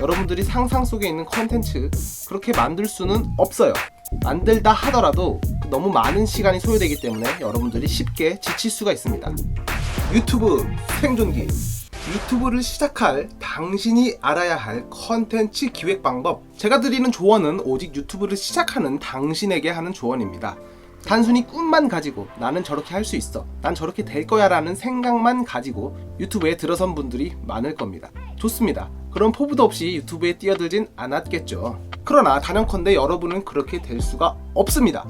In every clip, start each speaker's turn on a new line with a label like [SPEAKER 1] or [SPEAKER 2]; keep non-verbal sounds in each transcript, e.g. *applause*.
[SPEAKER 1] 여러분들이 상상 속에 있는 컨텐츠 그렇게 만들 수는 없어요. 만들다 하더라도 너무 많은 시간이 소요되기 때문에 여러분들이 쉽게 지칠 수가 있습니다. 유튜브 생존기. 유튜브를 시작할 당신이 알아야 할 컨텐츠 기획 방법. 제가 드리는 조언은 오직 유튜브를 시작하는 당신에게 하는 조언입니다. 단순히 꿈만 가지고 나는 저렇게 할 수 있어. 난 저렇게 될 거야 라는 생각만 가지고 유튜브에 들어선 분들이 많을 겁니다 좋습니다 그런 포부도 없이 유튜브에 뛰어들진 않았겠죠 그러나 단연컨대 여러분은 그렇게 될 수가 없습니다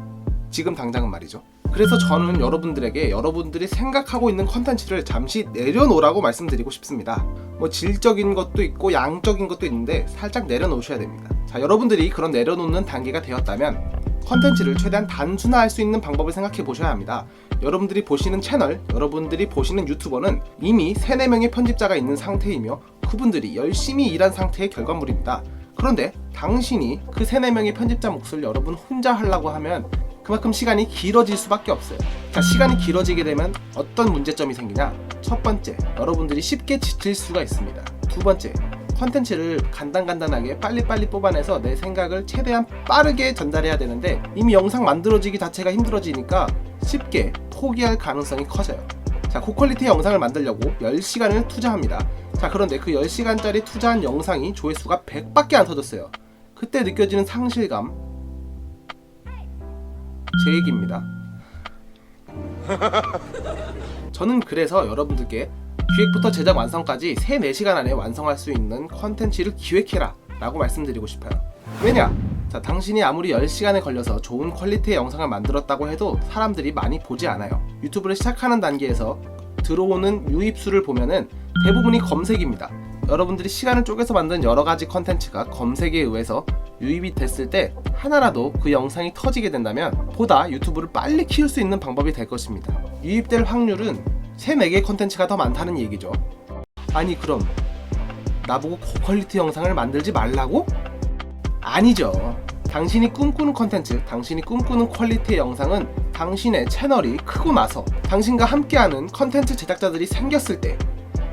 [SPEAKER 1] 지금 당장은 말이죠. 그래서 저는 여러분들에게 여러분들이 생각하고 있는 컨텐츠를 잠시 내려놓으라고 말씀드리고 싶습니다. 뭐 질적인 것도 있고 양적인 것도 있는데 살짝 내려놓으셔야 됩니다. 자, 여러분들이 그런 내려놓는 단계가 되었다면 컨텐츠를 최대한 단순화할 수 있는 방법을 생각해 보셔야 합니다. 여러분들이 보시는 채널, 여러분들이 보시는 유튜버는 이미 3, 4명의 편집자가 있는 상태이며 그분들이 열심히 일한 상태의 결과물입니다. 그런데 당신이 그 3, 4명의 편집자 몫을 여러분 혼자 하려고 하면 그만큼 시간이 길어질 수밖에 없어요. 자, 시간이 길어지게 되면 어떤 문제점이 생기냐? 첫 번째, 여러분들이 쉽게 지칠 수가 있습니다. 두 번째, 컨텐츠를 간단간단하게 빨리빨리 뽑아내서 내 생각을 최대한 빠르게 전달해야 되는데 이미 영상 만들어지기 자체가 힘들어지니까 쉽게 포기할 가능성이 커져요. 자, 고퀄리티 영상을 만들려고 10시간을 투자합니다. 자, 그런데 그 10시간짜리 투자한 영상이 조회수가 100밖에 안 터졌어요. 그때 느껴지는 상실감, 제 얘기입니다. *laughs* 저는 그래서 여러분들께 기획부터 제작 완성까지 3, 4시간 안에 완성할 수 있는 컨텐츠를 기획해라 라고 말씀드리고 싶어요. 왜냐? 자, 당신이 아무리 10시간에 걸려서 좋은 퀄리티의 영상을 만들었다고 해도 사람들이 많이 보지 않아요. 유튜브를 시작하는 단계에서 들어오는 유입수를 보면은 대부분이 검색입니다. 여러분들이 시간을 쪼개서 만든 여러 가지 컨텐츠가 검색에 의해서 유입이 됐을 때 하나라도 그 영상이 터지게 된다면 보다 유튜브를 빨리 키울 수 있는 방법이 될 것입니다. 유입될 확률은 3, 4개 컨텐츠가 더 많다는 얘기죠. 아니 그럼 나보고 고퀄리티 영상을 만들지 말라고? 아니죠. 당신이 꿈꾸는 컨텐츠, 당신이 꿈꾸는 퀄리티의 영상은 당신의 채널이 크고 나서 당신과 함께하는 컨텐츠 제작자들이 생겼을 때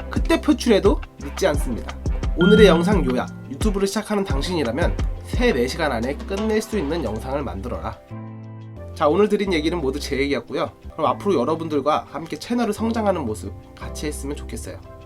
[SPEAKER 1] 그때 표출해도 늦지 않습니다. 오늘의 영상 요약, 유튜브를 시작하는 당신이라면 3, 4시간 안에 끝낼 수 있는 영상을 만들어라. 자, 오늘 드린 얘기는 모두 제 얘기였고요. 그럼 앞으로 여러분들과 함께 채널을 성장하는 모습 같이 했으면 좋겠어요.